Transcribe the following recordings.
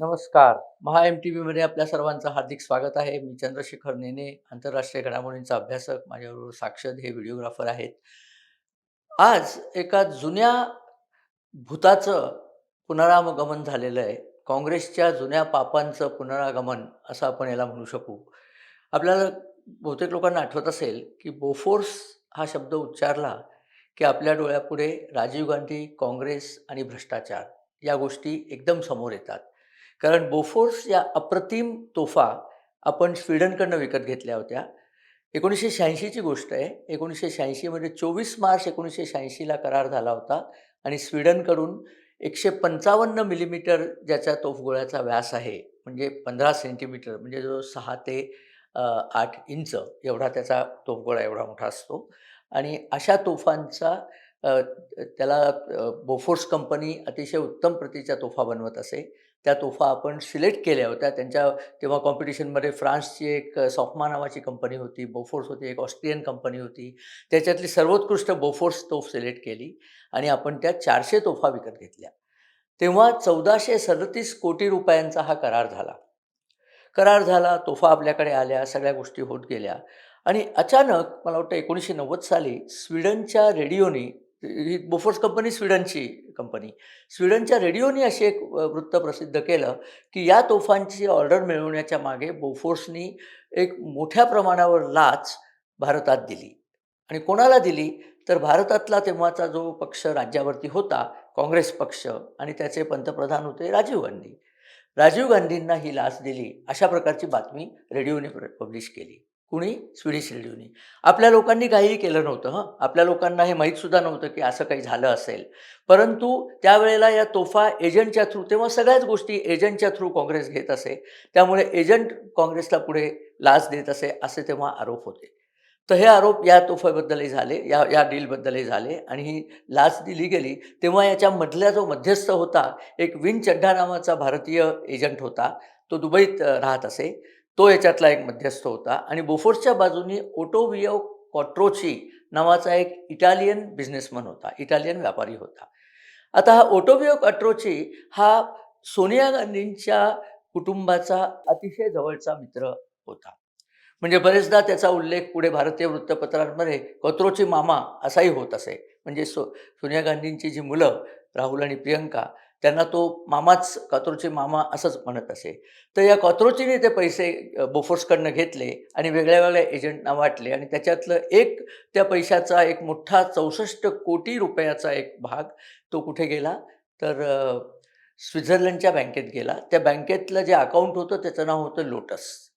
नमस्कार. महा M T व्हीमध्ये आपल्या सर्वांचं हार्दिक स्वागत आहे. मी चंद्रशेखर नेने आंतरराष्ट्रीय घडामोडींचा अभ्यासक. माझ्याबरोबर साक्षद हे व्हिडिओग्राफर आहेत. आज एका जुन्या भूताचं पुनरागमन झालेलं आहे. काँग्रेसच्या जुन्या पापांचं पुनरागमन असं आपण याला म्हणू शकू. आपल्याला बहुतेक लोकांना आठवत असेल की बोफोर्स हा शब्द उच्चारला की आपल्या डोळ्यापुढे राजीव गांधी काँग्रेस आणि भ्रष्टाचार या गोष्टी एकदम समोर येतात. कारण बोफोर्स या अप्रतिम तोफा आपण स्वीडनकडनं विकत घेतल्या होत्या. एकोणीसशे शहाऐंशीची गोष्ट आहे. एकोणीसशे शहाऐंशीमध्ये चोवीस मार्च एकोणीसशे शहाऐंशीला करार झाला होता आणि स्वीडनकडून एकशे पंचावन्न मिलीमीटर ज्याच्या तोफगोळ्याचा व्यास आहे म्हणजे पंधरा सेंटीमीटर म्हणजे जो सहा ते आठ इंच एवढा त्याचा तोफगोळा एवढा मोठा असतो. आणि अशा तोफांचा त्याला बोफोर्स कंपनी अतिशय उत्तम प्रतीच्या तोफा बनवत असे. त्या तोफा आपण सिलेक्ट केल्या होत्या. त्यांच्या तेव्हा कॉम्पिटिशनमध्ये फ्रान्सची एक सॉफ्मा नावाची कंपनी होती बोफोर्स होती एक ऑस्ट्रियन कंपनी होती. त्याच्यातली सर्वोत्कृष्ट बोफोर्स तोफ सिलेक्ट केली आणि आपण त्या चारशे तोफा विकत घेतल्या. तेव्हा चौदाशे सदतीस कोटी रुपयांचा हा करार झाला. करार झाला तोफा आपल्याकडे आल्या सगळ्या गोष्टी होत गेल्या आणि अचानक मला वाटतं एकोणीसशे नव्वद साली स्वीडनच्या रेडिओनी ही बोफोर्स कंपनी स्वीडनची कंपनी. स्वीडनच्या रेडिओनी असे एक वृत्त प्रसिद्ध केलं की या तोफांची ऑर्डर मिळवण्याच्या मागे बोफोर्सनी एक मोठ्या प्रमाणावर लाच भारतात दिली. आणि कोणाला दिली? तर भारतातला तेव्हाचा जो पक्ष राज्यावरती होता काँग्रेस पक्ष आणि त्याचे पंतप्रधान होते राजीव गांधी. राजीव गांधींना ही लाच दिली अशा प्रकारची बातमी रेडिओने पब्लिश केली. कुणी? स्वीडिश रेडिओनी आपल्या लोकांनी काहीही केलं नव्हतं हं. आपल्या लोकांना हे माहीतसुद्धा नव्हतं की असं काही झालं असेल. परंतु त्यावेळेला या तोफा एजंटच्या थ्रू तेव्हा सगळ्याच गोष्टी एजंटच्या थ्रू काँग्रेस घेत असे. त्यामुळे एजंट काँग्रेसला पुढे लाच देत असे असे तेव्हा आरोप होते. तर हे आरोप या तोफेबद्दलही झाले या या डीलबद्दलही झाले आणि ही लाच दिली गेली. तेव्हा याच्यामधला जो मध्यस्थ होता एक विन चड्ढा नावाचा भारतीय एजंट होता तो दुबईत राहत असे. तो याच्यातला एक मध्यस्थ होता. आणि बोफोर्सच्या बाजूनी ओटोवियो कॉट्रोची नावाचा एक इटालियन बिझनेसमन होता इटालियन व्यापारी होता. आता हा ओटोवियो कॉट्रोची हा सोनिया गांधींच्या कुटुंबाचा अतिशय जवळचा मित्र होता. म्हणजे बरेचदा त्याचा उल्लेख पुढे भारतीय वृत्तपत्रांमध्ये कत्रोची मामा असाही होत असे. म्हणजे सो सोनिया गांधींची जी मुलं राहुल आणि प्रियंका त्यांना तो मामाच कात्रोचे मामा असंच म्हणत असे. तर या कॉत्रोचीने ते पैसे बोफोर्सकडनं घेतले आणि वेगळ्या वेगळ्या एजंटना वाटले आणि त्याच्यातलं एक त्या पैशाचा एक मोठा चौसष्ट कोटी रुपयाचा एक भाग तो कुठे गेला? तर स्वित्झर्लंडच्या बँकेत गेला. त्या बँकेतलं जे अकाउंट होतं त्याचं नाव होतं लोटस.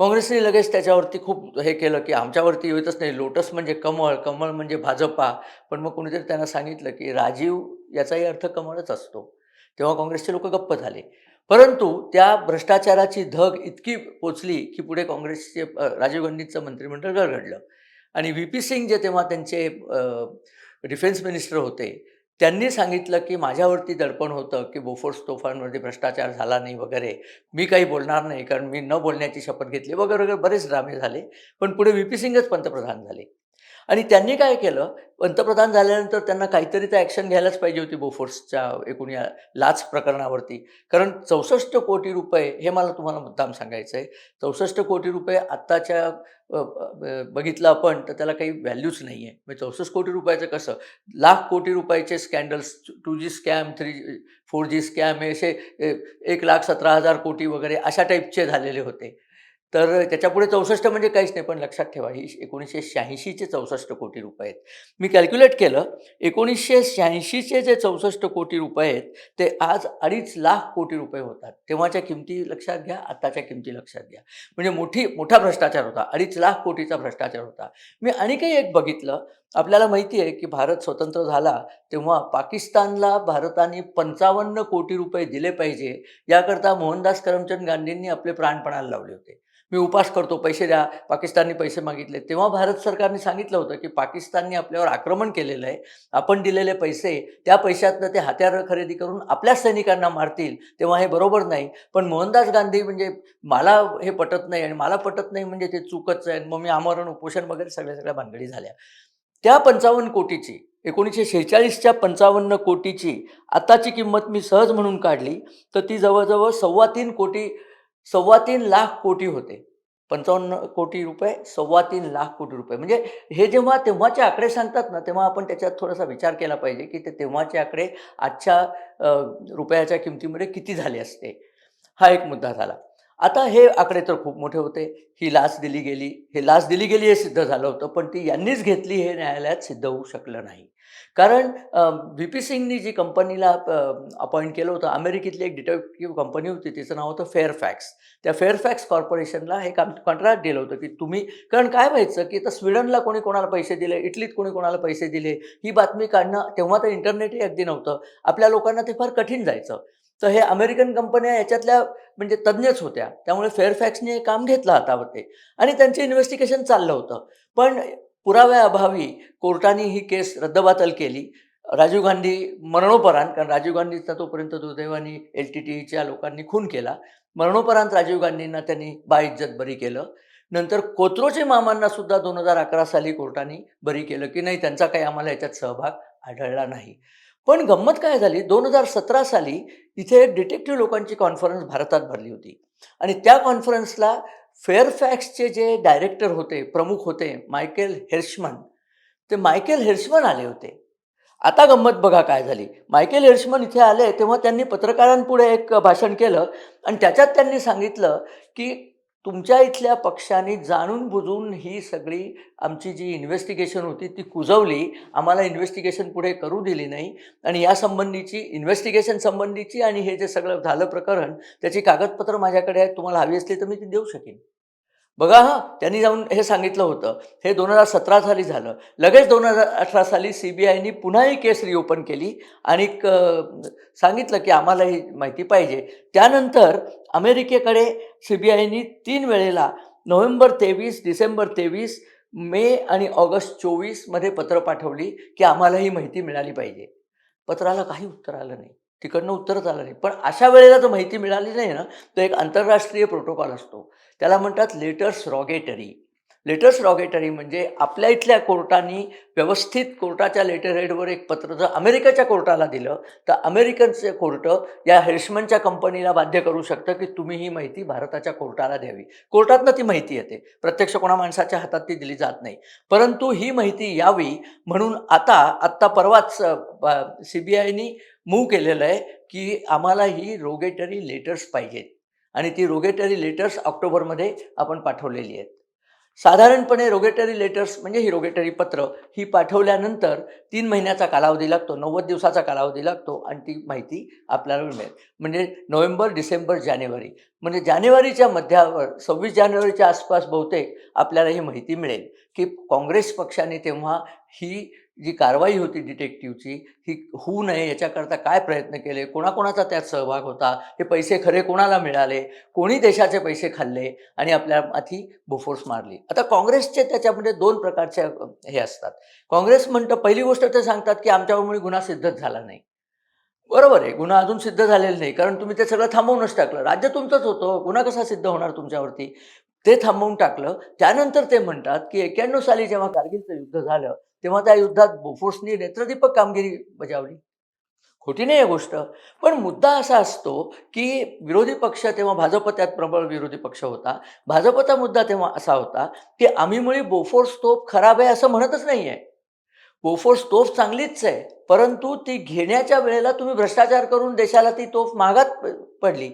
काँग्रेसने लगेच त्याच्यावरती खूप हे केलं की आमच्यावरती येतच नाही. लोटस म्हणजे कमळ कमळ म्हणजे भाजपा. पण मग कोणीतरी त्यांना सांगितलं की राजीव याचाही अर्थ कमळच असतो. तेव्हा काँग्रेसचे लोक गप्प झाले. परंतु त्या भ्रष्टाचाराची धग इतकी पोचली की पुढे काँग्रेसचे राजीव गांधींचं मंत्रिमंडळ गडगडलं. आणि व्ही पी सिंग जे तेव्हा त्यांचे डिफेन्स मिनिस्टर होते त्यांनी सांगितलं की माझ्यावरती दडपण होतं की बोफोर्स तोफांमध्ये भ्रष्टाचार झाला नाही वगैरे. मी काही बोलणार नाही कारण मी न बोलण्याची शपथ घेतली. वगैरे वगैरे बरेच ड्रामे झाले. पण पुढे व्ही पी सिंगच पंतप्रधान झाले. आणि त्यांनी काय केलं? पंतप्रधान झाल्यानंतर त्यांना काहीतरी तर ॲक्शन घ्यायलाच पाहिजे होती बोफोर्सच्या एकूण या लाच प्रकरणावरती. कारण चौसष्ट कोटी रुपये हे मला तुम्हाला मुद्दाम सांगायचं आहे. चौसष्ट कोटी रुपये आत्ताच्या बघितलं आपण तर त्याला काही व्हॅल्यूच नाही आहे. म्हणजे चौसष्ट कोटी रुपयाचं कसं? लाख कोटी रुपयाचे scandals two G scam three four G scam हे असे ए, एक लाख सतरा हजार कोटी वगैरे अशा टाईपचे झालेले होते. तर त्याच्यापुढे चौसष्ट म्हणजे काहीच नाही पण लक्षात ठेवा ही एकोणीसशे शहाऐंशीचे चौसष्ट कोटी रुपये आहेत. मी कॅल्क्युलेट केलं एकोणीसशे शहाऐंशीचे जे चौसष्ट कोटी रुपये आहेत ते आज अडीच लाख कोटी रुपये होतात. तेव्हाच्या किमती लक्षात घ्या आत्ताच्या किमती लक्षात घ्या. म्हणजे मोठी मोठा भ्रष्टाचार होता अडीच लाख कोटीचा भ्रष्टाचार होता. मी आणि काही एक बघितलं आपल्याला माहिती आहे की भारत स्वतंत्र झाला तेव्हा पाकिस्तानला भारताने पंचावन्न कोटी रुपये दिले पाहिजे याकरता मोहनदास करमचंद गांधींनी आपले प्राणपणाला लावले होते. मी उपास करतो पैसे द्या पाकिस्तानने पैसे मागितले. तेव्हा भारत सरकारने सांगितलं होतं की पाकिस्तानने आपल्यावर आक्रमण केलेलं आहे आपण दिलेले पैसे त्या पैशातनं ते हत्यारं खरेदी करून आपल्या सैनिकांना मारतील तेव्हा हे बरोबर नाही. पण मोहनदास गांधी म्हणजे मला हे पटत नाही आणि मला पटत नाही म्हणजे ते चूकच आहे. मग मी आमरण उपोषण वगैरे सगळ्या सगळ्या भानगडी झाल्या. त्या पंचावन्न कोटीची एकोणीसशे शेहेचाळीसच्या पंचावन्न कोटीची आताची किंमत मी सहज म्हणून काढली तर ती जवळजवळ सव्वा तीन कोटी सव्वा तीन लाख कोटी होते. पंचावन्न कोटी रुपये सव्वा तीन लाख कोटी रुपये. म्हणजे हे जेव्हा तेव्हाचे आकडे सांगतात ना तेव्हा आपण त्याच्यात थोडासा विचार केला पाहिजे की ते तेव्हाचे आकडे आजच्या रुपयाच्या किमतीमध्ये किती झाले असते. हा एक मुद्दा झाला. आता हे आकडे तर खूप मोठे होते. ही लाच दिली गेली. हे लाच दिली गेली हे सिद्ध झालं होतं पण ती यांनीच घेतली हे न्यायालयात सिद्ध होऊ शकलं नाही. कारण व्ही पी सिंगनी जी कंपनीला अपॉइंट केलं होतं अमेरिकेतली एक डिटेक्टिव्ह कंपनी होती तिचं नाव होतं फेअरफॅक्स त्या फेअरफॅक्स कॉर्पोरेशनला हे काम कॉन्ट्रॅक्ट दिलं होतं की तुम्ही कारण काय व्हायचं की तर स्वीडनला कोणी कोणाला पैसे दिले इटलीत कोणी कोणाला पैसे दिले ही बातमी काढणं तेव्हा तर इंटरनेटही अगदी नव्हतं. आपल्या लोकांना ते फार कठीण जायचं. तर हे अमेरिकन कंपन्या याच्यातल्या म्हणजे तज्ज्ञच होत्या. त्यामुळे फेअरफॅक्सने हे काम घेतलं हातावरती. आणि त्यांचं इन्व्हेस्टिगेशन चाललं होतं. पण पुराव्याअभावी कोर्टाने ही केस रद्दबातल केली. राजीव गांधी मरणोपरांत कारण राजीव गांधीचा तोपर्यंत दुर्दैवाने एल टी टीच्या लोकांनी खून केला. मरणोपरांत राजीव गांधींना त्यांनी बाइज्जत बरी केलं. नंतर कोत्रोचे मामांना सुद्धा दोन हजार अकरा साली कोर्टाने बरी केलं की नाही त्यांचा काही आम्हाला याच्यात सहभाग आढळला नाही. पण गंमत काय झाली? दोन हजार सतरा साली इथे डिटेक्टिव्ह लोकांची कॉन्फरन्स भारतात भरली होती. आणि त्या कॉन्फरन्सला फेअरफॅक्सचे जे डायरेक्टर होते प्रमुख होते मायकेल हेर्शमन ते मायकेल हेर्शमन आले होते. आता गंमत बघा काय झाली. मायकेल हेर्शमन इथे आले तेव्हा त्यांनी पत्रकारांपुढे एक भाषण केलं आणि त्याच्यात त्यांनी सांगितलं की तुमच्या इथल्या पक्षाने जाणून बुजून ही सगळी आमची जी इन्व्हेस्टिगेशन होती ती कुजवली. आम्हाला इन्व्हेस्टिगेशन पुढे करू दिली नाही. आणि या संबंधीची इन्व्हेस्टिगेशन संबंधीची आणि हे जे सगळं झालं प्रकरण त्याची कागदपत्र माझ्याकडे आहेत तुम्हाला हवी असली तर मी ती देऊ शकेन. बघा हां त्यांनी जाऊन हे सांगितलं होतं. हे दोन हजार सतरा साली झालं. लगेच दोन हजार अठरा साली सी बी आयनी पुन्हा ही केस रिओपन केली आणि क- सांगितलं की आम्हाला ही माहिती पाहिजे. त्यानंतर अमेरिकेकडे सी बी आयनी तीन वेळेला नोव्हेंबर तेवीस डिसेंबर तेवीस मे आणि ऑगस्ट चोवीसमध्ये पत्र पाठवली की आम्हाला ही माहिती मिळाली पाहिजे. पत्राला काही उत्तर आलं नाही. तिकडनं उत्तरच आलं नाही. पण अशा वेळेला जर माहिती मिळाली नाही ना तर एक आंतरराष्ट्रीय प्रोटोकॉल असतो. त्याला म्हणतात लेटर्स रॉगेटरी. लेटर्स रॉगेटरी म्हणजे आपल्या इथल्या कोर्टानी व्यवस्थित कोर्टाच्या लेटर हेडवर एक पत्र जर अमेरिकेच्या कोर्टाला दिलं तर अमेरिकनचे कोर्ट या हेल्समनच्या कंपनीला बाध्य करू शकतं की तुम्ही ही माहिती भारताच्या कोर्टाला द्यावी. कोर्टातनं ती माहिती येते. प्रत्यक्ष कोणा माणसाच्या हातात ती दिली जात नाही. परंतु ही माहिती यावी म्हणून आता आत्ता परवाच सी बी आयनी मूव केलेलं आहे की आम्हाला ही रोगेटरी लेटर्स पाहिजेत. आणि ती रोगेटरी लेटर्स ऑक्टोबरमध्ये आपण पाठवलेली आहेत. साधारणपणे रोगेटरी लेटर्स म्हणजे ही रोगेटरी पत्र ही पाठवल्यानंतर तीन महिन्याचा कालावधी लागतो नव्वद दिवसाचा कालावधी लागतो आणि ती माहिती आपल्याला मिळेल. म्हणजे नोव्हेंबर डिसेंबर जानेवारी. म्हणजे जानेवारीच्या मध्यावर सव्वीस जानेवारीच्या आसपास बहुतेक आपल्याला ही माहिती मिळेल की काँग्रेस पक्षाने तेव्हा ही जी कारवाई होती डिटेक्टिव्हची ही होऊ नये याच्याकरता काय प्रयत्न केले? कोणाकोणाचा त्यात सहभाग होता? हे पैसे खरे कोणाला मिळाले? कोणी देशाचे पैसे खाल्ले? आणि आपल्या माथी बोफोर्स मारली. आता काँग्रेसचे त्याच्यामध्ये दोन प्रकारचे हे असतात. काँग्रेस म्हणतं पहिली गोष्ट ते सांगतात की आमच्यामुळे गुन्हा सिद्धच झाला नाही. बरोबर आहे गुन्हा अजून सिद्ध झालेला नाही कारण तुम्ही ते सगळं थांबवूनच टाकलं. राज्य तुमचंच होतं गुन्हा कसा सिद्ध होणार तुमच्यावरती? ते थांबवून टाकलं. त्यानंतर ते म्हणतात की एक्क्याण्णव साली जेव्हा कारगिलचं युद्ध झालं तेव्हा त्या युद्धात बोफोर्सनी नेत्रदीपक कामगिरी बजावली. खोटी नाही आहे गोष्ट. पण मुद्दा असा असतो की विरोधी पक्ष तेव्हा भाजप त्यात प्रबळ विरोधी पक्ष होता. भाजपचा मुद्दा तेव्हा असा होता की आम्हीमुळे बोफोर्स तोफ खराब आहे असं म्हणतच नाही आहे. बोफोर्स तोफ चांगलीच आहे परंतु ती घेण्याच्या वेळेला तुम्ही भ्रष्टाचार करून देशाला ती तोफ महागात पडली.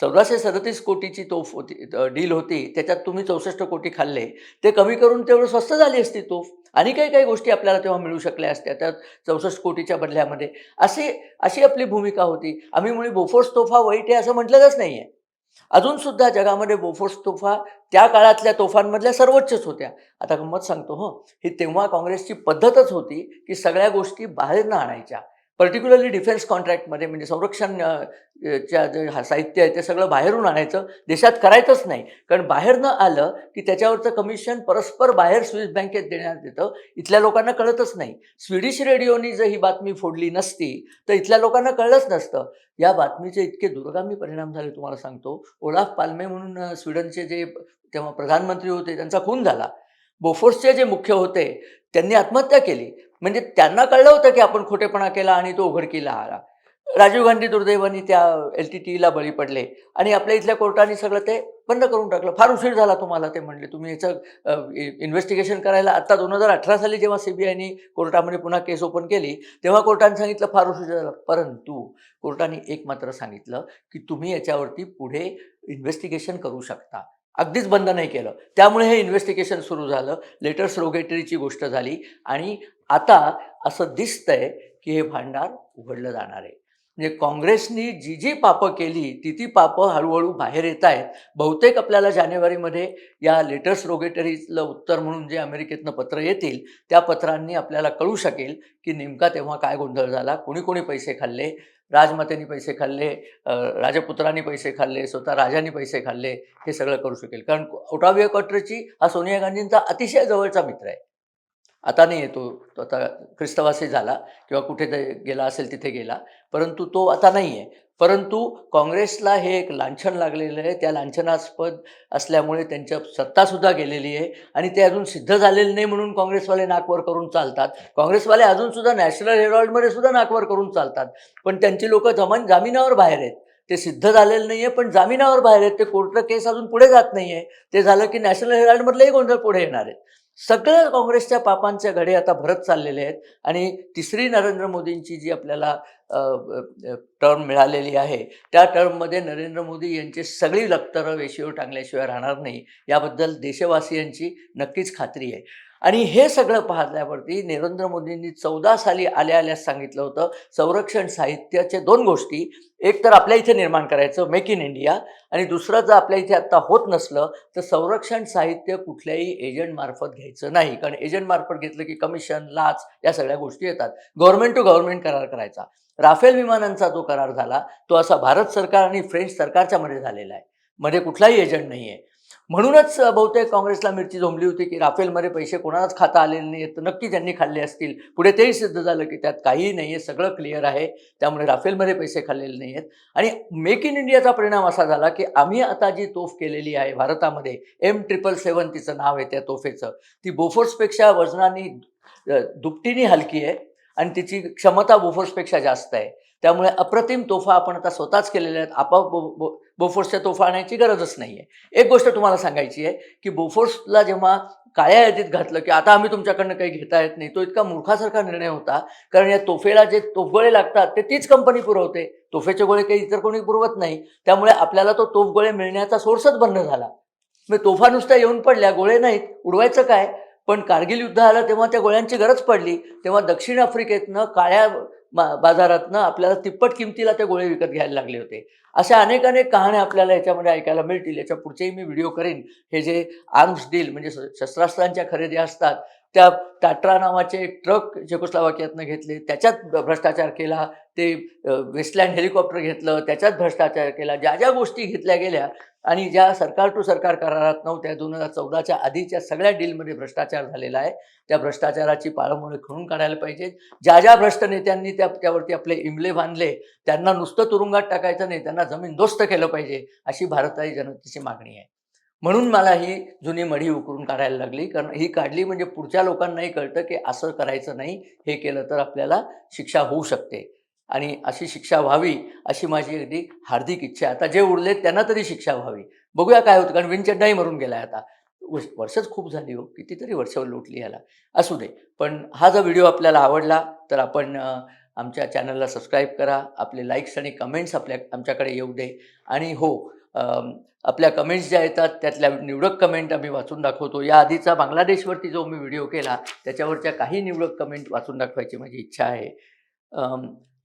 चौदाशे सदतीस कोटीची तोफ होती डील होती. त्याच्यात तुम्ही चौसष्ट कोटी खाल्ले. ते कमी करून तेवढं स्वस्त झाली असती तोफ. आणि काही काही गोष्टी आपल्याला तेव्हा मिळू शकल्या असत्या. त्या चौसष्ट कोटीच्या बदल्यामध्ये अशी अशी आपली भूमिका होती. आम्ही मुळे बोफोर्स तोफा वाईट आहे असं म्हटलेलंच नाही आहे अजूनसुद्धा जगामध्ये बोफोर्स तोफा त्या काळातल्या तोफांमधल्या सर्वोच्चच होत्या. आता गंमत सांगतो हो. ही तेव्हा काँग्रेसची पद्धतच होती की सगळ्या गोष्टी बाहेरनं आणायच्या. पर्टिक्युलरली डिफेन्स कॉन्ट्रॅक्टमध्ये म्हणजे संरक्षण च्या जे हा साहित्य आहे ते सगळं बाहेरून आणायचं. देशात करायचंच नाही. कारण बाहेरनं आलं की त्याच्यावरचं कमिशन परस्पर बाहेर स्विस बँकेत देण्यात येतं. इथल्या लोकांना कळतच नाही. स्विडिश रेडिओनी जर ही बातमी फोडली नसती तर इथल्या लोकांना कळलंच नसतं. या बातमीचे इतके दूरगामी परिणाम झाले तुम्हाला सांगतो. ओलाफ पाल्मे म्हणून स्वीडनचे जे तेव्हा प्रधानमंत्री होते त्यांचा खून झाला. बोफोर्सचे जे मुख्य होते त्यांनी आत्महत्या केली. म्हणजे त्यांना कळलं होतं की आपण खोटेपणा केला आणि तो उघडकीला आला. राजीव गांधी दुर्दैवानी त्या एल टी टीला बळी पडले आणि आपल्या इथल्या कोर्टाने सगळं ते बंद करून टाकलं. फार उशीर झाला तुम्हाला ते म्हणले. तुम्ही याचं इन्व्हेस्टिगेशन करायला आत्ता दोन हजार अठरा साली जेव्हा सी बी आयनी कोर्टामध्ये पुन्हा केस ओपन केली तेव्हा कोर्टाने सांगितलं फार उशीर झाला. परंतु कोर्टाने एक मात्र सांगितलं की तुम्ही याच्यावरती पुढे इन्व्हेस्टिगेशन करू शकता. अगदीच बंद नाही केलं. त्यामुळे हे इन्व्हेस्टिगेशन सुरू झालं. लेटर्स रोगेटरीची गोष्ट झाली आणि आता असं दिसतंय की हे भांडार उघडलं जाणार आहे. म्हणजे काँग्रेसनी जी जी पापं केली ती ती पापं हळूहळू बाहेर येत आहेत. बहुतेक आपल्याला जानेवारीमध्ये या लेटर्स रोगेटरीजलं उत्तर म्हणून जे अमेरिकेतनं पत्र येतील त्या पत्रांनी आपल्याला कळू शकेल की नेमका तेव्हा काय गोंधळ झाला. कोणी कोणी पैसे खाल्ले राजमातेनी पैसे खाल्ले राजपुत्रांनी पैसे खाल्ले स्वतः राजांनी पैसे खाल्ले हे सगळं करू शकेल. कारण ओटाविया कॉट्रेची हा सोनिया गांधींचा अतिशय जवळचा मित्र आहे. आता नाही येतो. तो आता ख्रिस्तवासी झाला किंवा कुठे ते गेला असेल तिथे गेला. परंतु तो आता नाही आहे. परंतु काँग्रेसला हे एक लांछन लागलेलं आहे. त्या लांछनास्पद असल्यामुळे त्यांच्या सत्तासुद्धा गेलेली आहे आणि ते अजून सिद्ध झालेले नाही म्हणून काँग्रेसवाले नाकवर करून चालतात. काँग्रेसवाले अजूनसुद्धा नॅशनल हेरॉल्डमध्ये सुद्धा नाकवर करून चालतात. पण त्यांची लोकं जमान जामिनावर बाहेर आहेत. ते सिद्ध झालेलं नाही आहे पण जामिनावर बाहेर आहेत. ते कोर्ट केस अजून पुढे जात नाही आहे. ते झालं की नॅशनल हेराल्डमधलेही गोंधळ पुढे येणार आहेत. सगळ्या काँग्रेसच्या पापांचे घडे आता भरत चाललेले आहेत. आणि तिसरी नरेंद्र मोदींची जी आपल्याला टर्म मिळालेली आहे त्या टर्ममध्ये नरेंद्र मोदी यांची सगळी लक्तरं वेशीवर टांगल्याशिवाय राहणार नाही. याबद्दल देशवासियांची नक्कीच खात्री आहे. आणि हे सगळं पाहतल्यावरती नरेंद्र मोदींनी चौदा साली आल्या आल्यास सांगितलं होतं संरक्षण साहित्याचे दोन गोष्टी. एक तर आपल्या इथे निर्माण करायचं मेक इन इंडिया आणि दुसरं जर आपल्या इथे आत्ता होत नसलं तर संरक्षण साहित्य कुठल्याही एजंटमार्फत घ्यायचं नाही. कारण एजंटमार्फत घेतलं की कमिशन लाच या सगळ्या गोष्टी येतात. गव्हर्नमेंट टू गव्हर्नमेंट करार करायचा. राफेल विमानांचा जो करार झाला तो असा भारत सरकार आणि फ्रेंच सरकारच्या मध्ये झालेला आहे. मध्ये कुठलाही एजंट नाही आहे म्हणूनच बहुतेक काँग्रेसला मिरची झोंबली होती की राफेलमध्ये पैसे कोणालाच खाता आलेले नाही नक्की त्यांनी खाल्ले असतील. पुढे तेही सिद्ध झालं की त्यात काहीही नाही आहे सगळं क्लिअर आहे. त्यामुळे राफेलमध्ये पैसे खाल्लेले नाही आहेत आणि मेक इन इंडियाचा परिणाम असा झाला की आम्ही आता जी तोफ केलेली आहे भारतामध्ये एम ट्रिपल सेवन तिचं नाव आहे त्या तोफेचं. ती बोफोर्सपेक्षा वजनाने दुपटीने हलकी आहे आणि तिची क्षमता बोफोर्सपेक्षा जास्त आहे. त्यामुळे अप्रतिम तोफा आपण आता स्वतःच केलेल्या आहेत. आपोआप बो बो बोफोर्सच्या तोफा आणायची गरजच नाही आहे एक गोष्ट तुम्हाला सांगायची आहे की बोफोर्सला जेव्हा काळ्या यादीत घातलं की आता आम्ही तुमच्याकडनं काही घेता येत नाही तो इतका मूर्खासारखा निर्णय होता. कारण या तोफेला जे तोफगोळे लागतात ते तीच कंपनी पुरवते. तोफेचे गोळे काही इतर कोणी पुरवत नाही. त्यामुळे आपल्याला तो तोफगोळे मिळण्याचा सोर्सच बंद झाला. मग तोफा नुसत्या येऊन पडल्या गोळे नाहीत उडवायचं काय? पण कारगिल युद्ध आलं तेव्हा त्या गोळ्यांची गरज पडली. तेव्हा दक्षिण आफ्रिकेतनं काळ्या बाजारातनं आपल्याला तिप्पट किमतीला ते गोळे विकत घ्यायला लागले होते. अशा अनेक अनेक कहाण्या आपल्याला याच्यामध्ये ऐकायला मिळतील. याच्या पुढचेही मी व्हिडिओ करेन. हे जे आर्म्स डील म्हणजे शस्त्रास्त्रांच्या खरेदी असतात त्या टाट्रा नावाचे ट्रक चेकोस्लावाकियातनं घेतले त्याच्यात भ्रष्टाचार केला ते वेस्टलँड हेलिकॉप्टर घेतलं त्याच्यात भ्रष्टाचार केला ज्या ज्या गोष्टी घेतल्या गेल्या आणि ज्या सरकार टू सरकार करारात नव्हत्या दोन हजार चौदाच्या आधीच्या सगळ्या डीलमध्ये भ्रष्टाचार झालेला आहे. त्या भ्रष्टाचाराची पाळंमुळे खणून काढायला पाहिजे. ज्या ज्या भ्रष्ट नेत्यांनी त्या त्यावरती आपले इमले बांधले त्यांना नुसतं तुरुंगात टाकायचं नाही त्यांना जमीन दोस्त केलं पाहिजे अशी भारताची जनतेची मागणी आहे. म्हणून मला ही जुनी मढी उकरून काढायला लागली. कारण ही काढली म्हणजे पुढच्या लोकांनाही कळतं की असं करायचं नाही हे केलं तर आपल्याला शिक्षा होऊ शकते. आणि अशी शिक्षा व्हावी अशी माझी अगदी हार्दिक इच्छा आता जे उरले त्यांना तरी शिक्षा व्हावी. बघूया काय होतं कारण विनचड्डाही मरून गेला आता. वर्षच खूप झाली हो कितीतरी वर्ष लोटली याला. असू दे पण हा जर व्हिडिओ आपल्याला आवडला तर आपण आमच्या चॅनलला सबस्क्राईब करा. आपले लाईक्स आणि कमेंट्स आपल्या आमच्याकडे येऊ दे. आणि हो आपल्या कमेंट्स ज्या येतात त्यातल्या निवडक कमेंट आम्ही वाचून दाखवतो. या आधीचा बांगलादेशवरती जो मी व्हिडिओ केला त्याच्यावरच्या काही निवडक कमेंट वाचून दाखवायची माझी इच्छा आहे.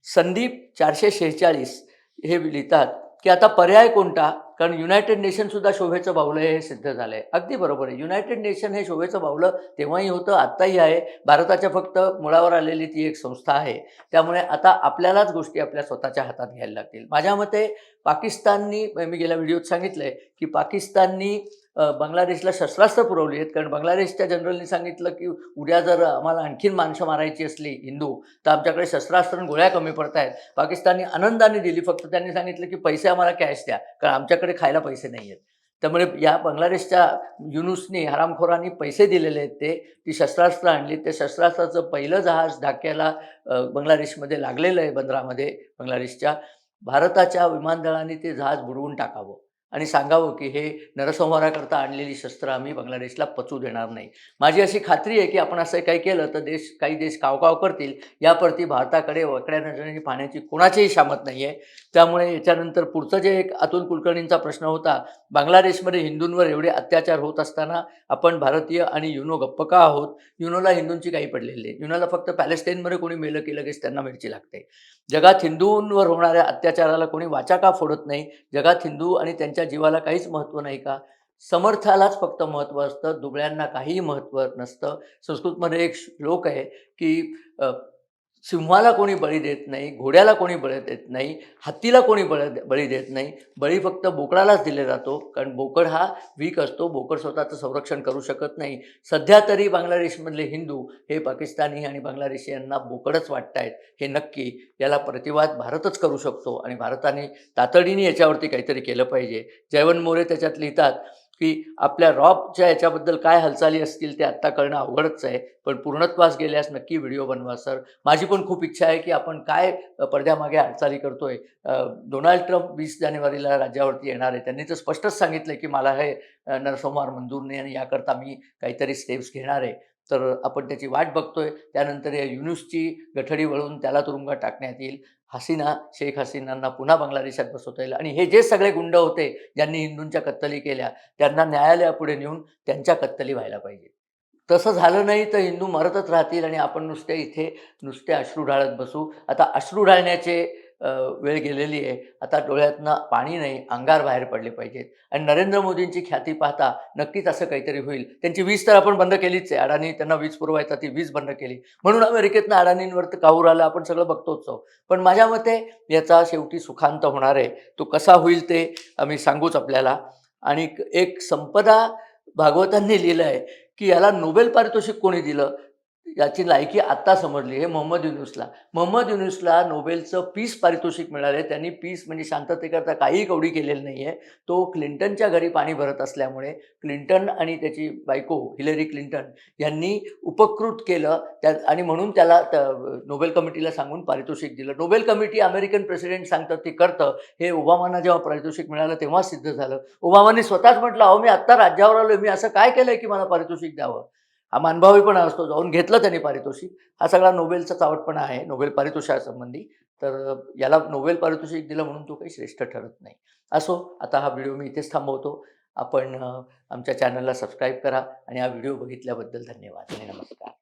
संदीप चारशे शेहेचाळीस हे लिहितात की आता पर्याय कोणता? कारण युनायटेड नेशनसुद्धा शोभेचं बावलं हे सिद्ध झालं आहे अगदी बरोबर आहे. युनायटेड नेशन हे शोभेचं बावलं तेव्हाही होतं आत्ताही आहे. भारताच्या फक्त मुळावर आलेली ती एक संस्था आहे. त्यामुळे आता आपल्यालाच गोष्टी आपल्या स्वतःच्या हातात घ्यायला लागतील. माझ्या मते पाकिस्ताननी मी गेल्या व्हिडिओत सांगितलं आहे की पाकिस्ताननी बांगलादेशला शस्त्रास्त्र पुरवली आहेत. कारण बांगलादेशच्या जनरलनी सांगितलं की उद्या जर आम्हाला आणखीन माणसं मारायची असली हिंदू तर आमच्याकडे शस्त्रास्त्र आणि गोळ्या कमी पडत आहेत. पाकिस्ताननी आनंदाने दिली. फक्त त्यांनी सांगितलं की पैसे आम्हाला कॅश द्या कारण आमच्याकडे खायला पैसे नाही आहेत. त्यामुळे या बांगलादेशच्या युनुसनी हरामखोरांनी पैसे दिलेले आहेत ते. ती शस्त्रास्त्र आणली. त्या शस्त्रास्त्राचं पहिलं जहाज ढाक्याला बांगलादेशमध्ये लागलेलं आहे बंदरामध्ये बांगलादेशच्या. भारताच्या विमानदळाने ते जहाज बुडवून टाकावं. आणि सांगावं की हे नरसंहाराकरता आणलेली शस्त्र आम्ही बांगलादेशला पचू देणार नाही. माझी अशी खात्री आहे की आपण असं काही केलं तर देश काही देश कावकाव करतील याप्रती भारताकडे वकड्या नजरेने पाहण्याची कोणाचीही शामत नाही आहे त्यामुळे याच्यानंतर पुढचं जे एक अतुल कुलकर्णींचा प्रश्न होता बांगलादेशमध्ये हिंदूंवर एवढे अत्याचार होत असताना आपण भारतीय आणि युनो गप्प का आहोत? युनोला हिंदूंची काही पडलेली नाही. युनोला फक्त पॅलेस्टाईनमध्ये कोणी मेलं की लगेच त्यांना मिरची लागते. जगात हिंदूंवर होणाऱ्या अत्याचाराला कोणी वाचा का फोडत नाही? जगात हिंदू आणि त्यांच्या जीवाला काहीच महत्त्व नाही का? समर्थालाच फक्त महत्त्व असतं दुबळ्यांना काहीही महत्त्व नसतं. संस्कृतमध्ये एक श्लोक आहे की सिंहाला कोणी बळी देत नाही घोड्याला कोणी बळी देत नाही हत्तीला कोणी बळ बळी देत नाही. बळी फक्त बोकडालाच दिले जातो कारण बोकड हा वीक असतो बोकड स्वतःचं संरक्षण करू शकत नाही. सध्या तरी बांगलादेशमधले हिंदू हे पाकिस्तानी आणि बांगलादेशीयांना बोकडच वाटत आहेत हे नक्की याला प्रतिवाद भारतच करू शकतो. आणि भारताने तातडीने याच्यावरती काहीतरी केलं पाहिजे. जयवंत मोरे त्याच्यात लिहितात की आपल्या रॉबच्या याच्याबद्दल काय हालचाली असतील ते आत्ता करणं अवघडच आहे. पण पूर्णत्वास गेल्यास नक्की व्हिडिओ बनवा सर. माझी पण खूप इच्छा आहे की आपण काय पडद्यामागे हालचाली करतोय. डोनाल्ड ट्रम्प वीस जानेवारीला राज्यावरती येणार आहे. त्यांनी तर स्पष्टच सांगितलं की मला हे नरसंहार मंजूर नाही आणि याकरता मी काहीतरी स्टेप्स घेणार आहे. तर आपण त्याची वाट बघतोय. त्यानंतर या युनुसची गठडी वळून त्याला तुरुंगात टाकण्यात येईल. हसीना शेख हसीनांना पुन्हा बांगलादेशात बसवता येईल. आणि हे जे सगळे गुंड होते ज्यांनी हिंदूंच्या कत्तली केल्या त्यांना न्यायालयापुढे नेऊन त्यांच्या कत्तली व्हायला पाहिजे. तसं झालं नाही तर हिंदू मरतच राहतील आणि आपण नुसते इथे नुसते अश्रू ढाळत बसू. आता अश्रू ढाळण्याचे वेळ गेलेली आहे. आता डोळ्यातनं पाणी नाही अंगार बाहेर पडले पाहिजेत. आणि नरेंद्र मोदींची ख्याती पाहता नक्कीच असं काहीतरी होईल. त्यांची वीज तर आपण बंद केलीच आहे. अडाणी त्यांना वीज पुरवायचा ती वीज बंद केली. म्हणून अमेरिकेतनं अडाणींवर तर काहूर आलं आपण सगळं बघतोच आहोत. पण माझ्या मते याचा शेवटी सुखांत होणार आहे. तो कसा होईल ते आम्ही सांगूच आपल्याला. आणि एक संपदा भागवतांनी लिहिलं आहे की याला नोबेल पारितोषिक कोणी दिलं? याची लायकी आत्ता समजली हे मोहम्मद युनुसला. मोहम्मद युनुसला नोबेलचं पीस पारितोषिक मिळालं आहे. त्यांनी पीस म्हणजे शांततेकरता काहीही कवडी केलेलं नाही आहे. तो क्लिंटनच्या घरी पाणी भरत असल्यामुळे क्लिंटन आणि त्याची बायको हिलरी क्लिंटन यांनी उपकृत केलं. त्या आणि म्हणून त्याला त्या- नोबेल कमिटीला सांगून पारितोषिक दिलं. नोबेल कमिटी अमेरिकन प्रेसिडेंट सांगतात ते करतं. हे ओबामांना जेव्हा पारितोषिक मिळालं तेव्हा सिद्ध झालं. ओबामांनी स्वतःच म्हटलं अहो मी आत्ता राज्यावर आलो मी असं काय केलंय की मला पारितोषिक द्यावं? हा मानभावीपणा असतो जाऊन घेतलं त्यांनी पारितोषिक. हा सगळा नोबेलचा चावटपणा आहे नोबेल पारितोषिकासंबंधी. तर याला नोबेल पारितोषिक दिलं म्हणून तो काही श्रेष्ठ ठरत नाही. असो आता हा व्हिडिओ मी इथेच थांबवतो. आपण आमच्या चॅनलला सबस्क्राईब करा आणि हा व्हिडिओ बघितल्याबद्दल धन्यवाद आणि नमस्कार.